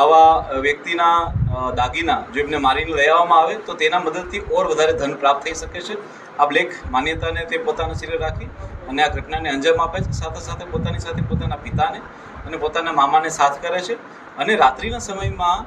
આવા વ્યક્તિના દાગીના જો એમને મારીને લઈ આવવામાં આવે, તો તેના મદદથી ઓર વધારે ધન પ્રાપ્ત થઈ શકે છે. આ બ્લેક માન્યતાને તે પોતાના શિરે રાખી અને આ ઘટનાને અંજામ આપે છે. સાથે સાથે પોતાની સાથે પોતાના પિતાને અને પોતાના મામાને સાથ કરે છે. અને રાત્રિના સમયમાં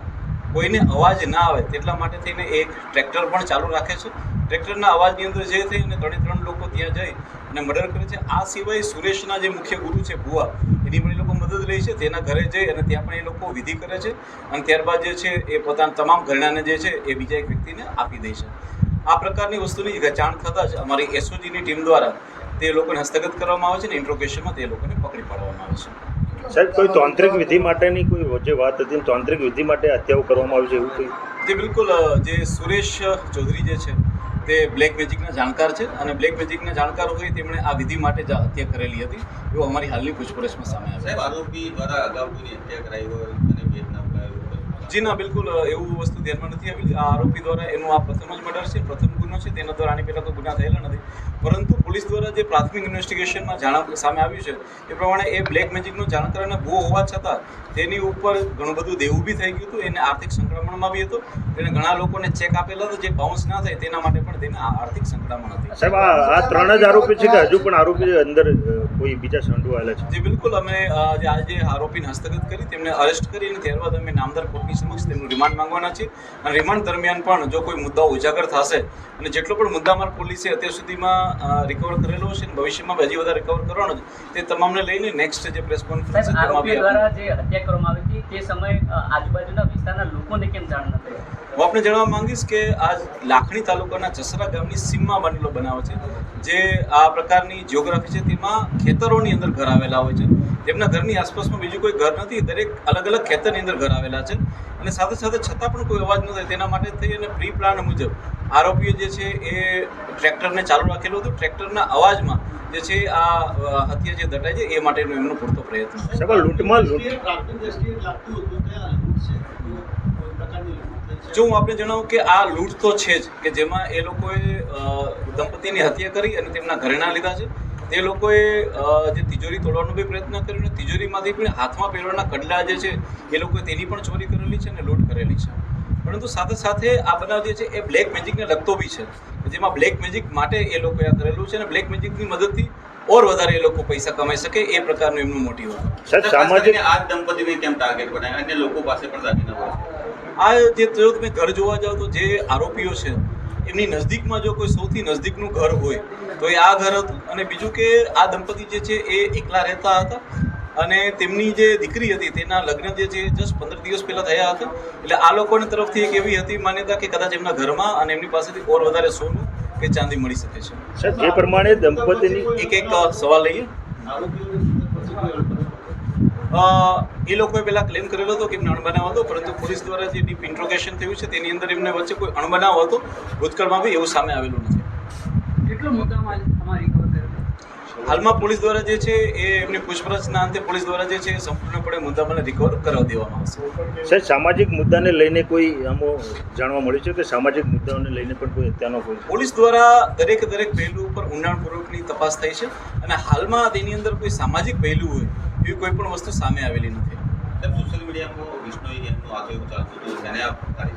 કોઈને અવાજ ના આવે તેટલા માટે થઈને એક ટ્રેક્ટર પણ ચાલુ રાખે છે. ટ્રેક્ટરના અવાજની અંદર જે થઈ અને ત્રણે ત્રણ લોકો ત્યાં જઈ અને મર્ડર કરે છે. આ સિવાય સુરેશના જે મુખ્ય ગુરુ છે ભુવા, એની પણ એ લોકો મદદ લે છે. તેના ઘરે જઈ અને ત્યાં પણ એ લોકો વિધિ કરે છે અને ત્યારબાદ જે છે એ પોતાના તમામ ઘરણાને જે છે એ બીજા એક વ્યક્તિને આપી દે છે. આ પ્રકારની વસ્તુની જાણ થતાં જ અમારી એસઓજીની ટીમ દ્વારા તે લોકોને હસ્તગત કરવામાં આવે છે અને ઇન્ટ્રોગેશનમાં તે લોકોને પકડી પાડવામાં આવે છે. સાહેબ કોઈ તાંત્રિક વિધિ માટેની કોઈ જે વાત હતી તાંત્રિક વિધિ માટે હત્યાઓ કરવામાં આવી છે એવું કંઈ? તે બિલકુલ જે સુરેશ ચૌધરી જે છે તે બ્લેક મેજિકના જાણકાર છે અને બ્લેક મેજિકના જાણકાર હોય તેમણે આ વિધિ માટે જ હત્યા કરેલી હતી એવું અમારી હાલની પૂછપરછમાં સામે આવ્યું સાહેબ આરોપી દ્વારા અગાઉ કોઈની હત્યા કરાઈ હોય અને ભેદના અપાયો જી ના બિલકુલ એવું વસ્તુ ધ્યાનમાં નથી આવી આ આરોપી દ્વારા એનું આ પ્રથમ જ મર્ડર છે. પ્રથમ ગુનો છે. તેના દ્વારા આની પહેલાં તો ગુના થયેલા નથી. પરંતુ પોલીસ દ્વારા જે પ્રાથમિક ઇન્વેસ્ટિગેશનમાં જાણ સામે આવ્યું છે એ પ્રમાણે એ બ્લેક મેજિકનો જાણકાર અને ભૂ હોવા છતાં તેની ઉપર ઘણું બધું દેવું બી થઈ ગયું હતું. એને આર્થિક સંક્રમણમાં બી હતો. તેને ઘણા લોકોને ચેક આપેલા હતા. જે બાઉન્સ ના થાય તેના માટે પણ તેને આર્થિક સંકળામણ હતી. સાહેબ આ આ ત્રણ જ આરોપી છે કે હજુ પણ આરોપી અંદર કોઈ બીજા સંડોવાયેલા છે? જી બિલકુલ. અમે જે આજે આરોપીને હસ્તગત કરી તેમને અરેસ્ટ કરી અને ત્યારબાદ અમે નામદાર કોર્ટની સમક્ષ તેમનું રિમાન્ડ માંગવાના છે. અને રિમાન્ડ દરમિયાન પણ જો કોઈ મુદ્દાઓ ઉજાગર થશે અને જેટલો પણ મુદ્દામાલ પોલીસે અત્યાર સુધીમાં રિકવર કરેલો છે અને ભવિષ્યમાં હજી વધારે રિકવર કરવાનો છે તે તમામને લઈને નેક્સ્ટ જે પ્રેસ કોન્ફરન્સ દ્વારા જે હત્યા કરવામાં આવી હતી તે સમયે આજુબાજુના વિસ્તારના લોકોને કેમ જાણ ન થઈ હું આપને જણાવવા માંગીશ કે આ લાખણી તાલુકાના જસરા ગામની સીમમાં બનેલો બનાવ છે જે આ પ્રકારની જિયોગ્રાફી છે તેમાં ખેતરોની અંદર ઘર આવેલા હોય છે. તેમના ઘરની આસપાસમાં બીજું કોઈ ઘર નથી દરેક અલગ અલગ ખેતરની અંદર ઘર આવેલા છે. અને સાથે સાથે છતાં પણ કોઈ અવાજ ન થાય તેના માટે થઈ અને પ્રી પ્લાન મુજબ આરોપીઓ જે છે એ ટ્રેક્ટરને ચાલુ રાખેલું હતું. ટ્રેક્ટરના અવાજમાં જે છે આ હત્યા જે દટાય છે એ માટેનો એમનો પૂરતો પ્રયત્ન છે. લૂંટમાં જો હું આપને જણાવું કે આ લૂંટ તો છે જ કે જેમાં એ લોકોએ દંપતીની હત્યા કરી અને તેમના ઘરેણા લીધા છે. તે લોકોએ જે તિજોરી તોડવાનો બી પ્રયત્ન કર્યો અને તિજોરીમાંથી પણ હાથમાં પહેરવાના કડલા જે છે એ લોકોએ તેની પણ ચોરી કરેલી છે અને લૂંટ કરેલી છે. પરંતુ સાથે સાથે આ બનાવ જે છે એ બ્લેક મેજિકને લગતો બી છે. જેમાં બ્લેક મેજિક માટે એ લોકોએ આ કરેલું છે અને બ્લેક મેજિકની મદદથી ઓર વધારે એ લોકો પૈસા કમાઈ શકે એ પ્રકારનું એમનું મોટિવ હતું. સામાજિક આ દંપતીને કેમ ટાર્ગેટ બનાવ્યા? અન્ય લોકો પાસે પણ દાગીના હોય આ જે તમે ઘર જોવા જાઓ તો જે આરોપીઓ છે એમની નજદીકમાં જો કોઈ સૌથી નજદીકનું ઘર હોય તો એ આ ઘર હતું. અને બીજું કે આ દંપતી જે છે એ એકલા રહેતા હતા. અને તેમની જે દીકરી હતી તેના લગ્ન જે છે જસ્ટ પંદર દિવસ પહેલા થયા હતા. એટલે આ લોકોની તરફથી એક એવી હતી માન્યતા કે કદાચ એમના ઘરમાં અને એમની પાસેથી ઓર વધારે સોનું કે ચાંદી મળી શકે છે. જે પ્રમાણે દંપતીની એક એક સવાલ લઈએ. એ લોકોએ પહેલા ક્લેમ કરેલો હતો કે એમને અણબનાવ હતો, પરંતુ પોલીસ દ્વારા જે ડીપ ઇન્ટ્રોગેશન થયું છે તેની અંદર એમને વચ્ચે કોઈ અણબનાવ હતો. ભૂતકાળમાં બી એવું સામે આવેલું નથી. કેટલો મુદ્દામાં હાલમાં પોલીસ દ્વારા જે છે એ એમની પૂછપરછના અંતે પોલીસ દ્વારા જે છે એ સંપૂર્ણપણે મુદ્દામાને રિકવર કરાવી દેવામાં આવશે. સર સામાજિક મુદ્દાને લઈને કોઈ આમો જાણવા મળ્યું છે કે સામાજિક મુદ્દાઓને લઈને પણ કોઈ અત્યારનો કોઈ પોલીસ દ્વારા દરેક દરેક પહેલું ઉપર ઊંડાણપૂર્વકની તપાસ થઈ છે અને હાલમાં તેની અંદર કોઈ સામાજિક પહેલું હોય એવી કોઈ પણ વસ્તુ સામે આવેલી નથી. સોશિયલ મીડિયામાં વિષ્ણુ એમનું આગળ ચાલતું હતું પર